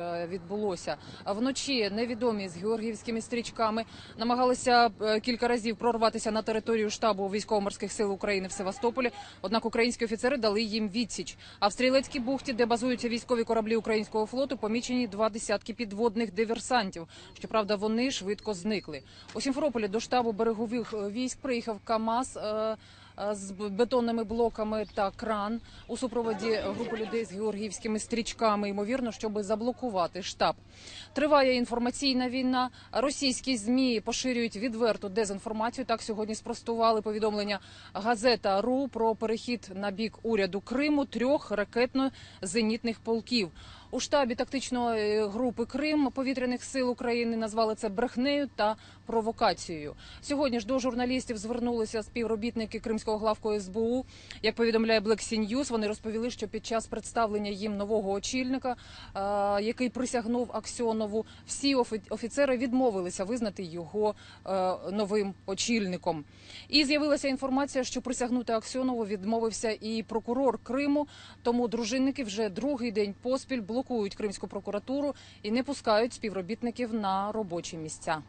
е, відбулося. Вночі невідомі з георгіївськими стрічками намагалися е, кілька разів прорватися на територію штабу військово-морських сил України в Севастополі. Однак українські офіцери дали їм відсіч. А в стрілецькій бухті, де базуються військові кораблі українського флоту, помічені два десятки підводних диверсантів. Щоправда, вони швидко зникли. У Сімферополі до штабу берегових е, військ приїхав КАМАЗ. е, З бетонними блоками та кран у супроводі групи людей з георгіївськими стрічками, ймовірно, щоб заблокувати штаб. Триває інформаційна війна. Російські змі поширюють відверту дезінформацію. Так сьогодні спростували повідомлення газета РУ про перехід на бік уряду Криму трьох ракетно-зенітних полків. У штабі тактичної групи Крим повітряних сил України назвали це брехнею та провокацією. Сьогодні ж до журналістів звернулися співробітники Кримського главку СБУ. Як повідомляє Black Sea News, вони розповіли, що під час представлення їм нового очільника, е, який присягнув Аксьонову, всі офі- офіцери відмовилися визнати його е, новим очільником. І з'явилася інформація, що присягнути Аксьонову відмовився і прокурор Криму. Тому дружинники вже другий день поспіль блокують кримську прокуратуру і не пускають співробітників на робочі місця.